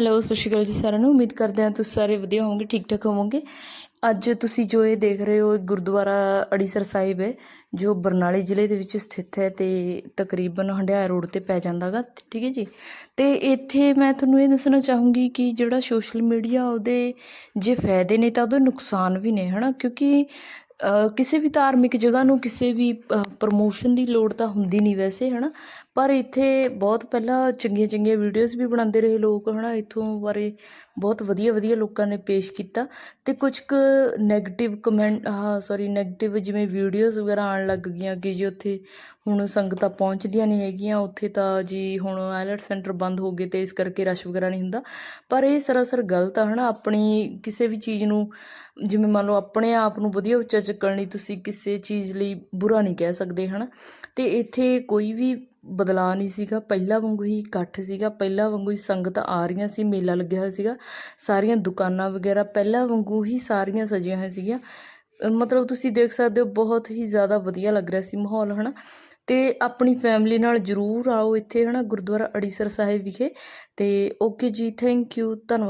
Hello ਸਤਿ ਸ਼੍ਰੀ ਅਕਾਲ ਜੀ ਸਾਰਿਆਂ ਨੂੰ। ਉਮੀਦ ਕਰਦੇ ਹਾਂ ਤੁਸੀਂ ਸਾਰੇ ਵਧੀਆ ਹੋਵੋਗੇ ਠੀਕ ਠਾਕ ਹੋਵੋਗੇ। ਅੱਜ ਤੁਸੀਂ ਜੋ ਇਹ ਦੇਖ ਰਹੇ ਹੋ ਗੁਰਦੁਆਰਾ ਅੜੀਸਰ ਸਾਹਿਬ ਹੈ, ਜੋ ਬਰਨਾਲੇ ਜ਼ਿਲ੍ਹੇ ਦੇ ਵਿੱਚ ਸਥਿਤ ਹੈ ਤੇ ਤਕਰੀਬਨ ਹੰਡਿਆਇਆ ਰੋਡ ਤੇ ਪੈ ਜਾਂਦਾਗਾ, ਠੀਕ ਹੈ ਜੀ? ਤੇ ਇੱਥੇ ਮੈਂ ਤੁਹਾਨੂੰ ਇਹ ਦੱਸਣਾ ਚਾਹੂੰਗੀ ਕਿ ਜਿਹੜਾ ਸੋਸ਼ਲ ਮੀਡੀਆ ਉਹਦੇ ਜੇ ਫਾਇਦੇ ਨੇ ਤਾਂ ਉਹਦੇ ਨੁਕਸਾਨ ਵੀ ਨੇ, ਹਨਾ? ਕਿਉਂਕਿ ਕਿਸੇ ਵੀ ਧਾਰਮਿਕ ਜਗ੍ਹਾ ਨੂੰ ਕਿਸੇ ਵੀ ਪ੍ਰਮੋਸ਼ਨ ਦੀ ਲੋੜ ਤਾਂ ਹੁੰਦੀ ਨਹੀਂ ਵੈਸੇ ਹੈ ਨਾ ਪਰ ਇੱਥੇ ਬਹੁਤ ਪਹਿਲਾਂ ਚੰਗੀਆਂ ਚੰਗੀਆਂ ਵੀਡੀਓਜ਼ ਵੀ ਬਣਾਉਂਦੇ ਰਹੇ ਲੋਕ ਹੈ ਨਾ ਇੱਥੋਂ ਬਾਰੇ ਬਹੁਤ ਵਧੀਆ ਵਧੀਆ ਲੋਕਾਂ ਨੇ ਪੇਸ਼ ਕੀਤਾ ਤੇ ਕੁਝ ਕੁ 네ਗੇਟਿਵ ਕਮੈਂਟ ਹਾਂ ਸੌਰੀ 네ਗੇਟਿਵ ਜਿਵੇਂ ਵੀਡੀਓਜ਼ ਵਗੈਰਾ ਆਉਣ ਲੱਗ ਗਈਆਂ ਕਿ ਜੀ ਉੱਥੇ ਹੁਣ ਸੰਗਤਾਂ ਪਹੁੰਚਦੀਆਂ ਨਹੀਂ ਹੈਗੀਆਂ, ਉੱਥੇ ਤਾਂ ਜੀ ਹੁਣ ਆਇਲਟ ਸੈਂਟਰ ਬੰਦ ਹੋ ਗਏ ਤੇ ਇਸ ਕਰਕੇ ਰਸ਼ ਵਗੈਰਾ ਨਹੀਂ ਹੁੰਦਾ। ਪਰ ਇਹ ਸਰਾਸਰ ਗਲਤ ਆ, ਹਨਾ? ਆਪਣੀ ਕਿਸੇ ਵੀ ਚੀਜ਼ ਨੂੰ ਜਿਵੇਂ ਮੰਨ ਲਓ ਆਪਣੇ ਆਪ ਨੂੰ ਵਧੀਆ ਉੱਚਾ ਚੱਕਣ ਲਈ ਤੁਸੀਂ ਕਿਸੇ ਚੀਜ਼ ਲਈ ਬੁਰਾ ਨਹੀਂ ਕਹਿ ਸਕਦੇ ਹੈ ਨਾ ਅਤੇ ਇੱਥੇ ਕੋਈ ਵੀ ਬਦਲਾਅ ਨਹੀਂ ਸੀਗਾ। ਪਹਿਲਾਂ ਵਾਂਗੂ ਹੀ ਇਕੱਠ ਸੀਗਾ। ਪਹਿਲਾਂ ਵਾਂਗੂ ਹੀ ਸੰਗਤਾਂ ਆ ਰਹੀਆਂ ਸੀ, ਮੇਲਾ ਲੱਗਿਆ ਹੋਇਆ ਸੀਗਾ। ਸਾਰੀਆਂ ਦੁਕਾਨਾਂ ਵਗੈਰਾ ਪਹਿਲਾਂ ਵਾਂਗੂ ਹੀ ਸਾਰੀਆਂ ਸਜੀਆਂ ਹੋਈਆਂ ਸੀਗੀਆਂ। ਮਤਲਬ ਤੁਸੀਂ ਦੇਖ ਸਕਦੇ ਹੋ, ਬਹੁਤ ਹੀ ਜ਼ਿਆਦਾ ਵਧੀਆ ਲੱਗ ਰਿਹਾ ਸੀ ਮਾਹੌਲ ਹੈ ਨਾ ਤੇ ਆਪਣੀ ਫੈਮਿਲੀ ਨਾਲ ਜ਼ਰੂਰ ਆਓ ਇੱਥੇ, ਹਨਾ? ਗੁਰਦੁਆਰਾ ਅੜੀਸਰ ਸਾਹਿਬ ਵਿਖੇ। ਤੇ ਓਕੇ ਜੀ ਥੈਂਕ ਯੂ ਧੰਨਵਾਦ।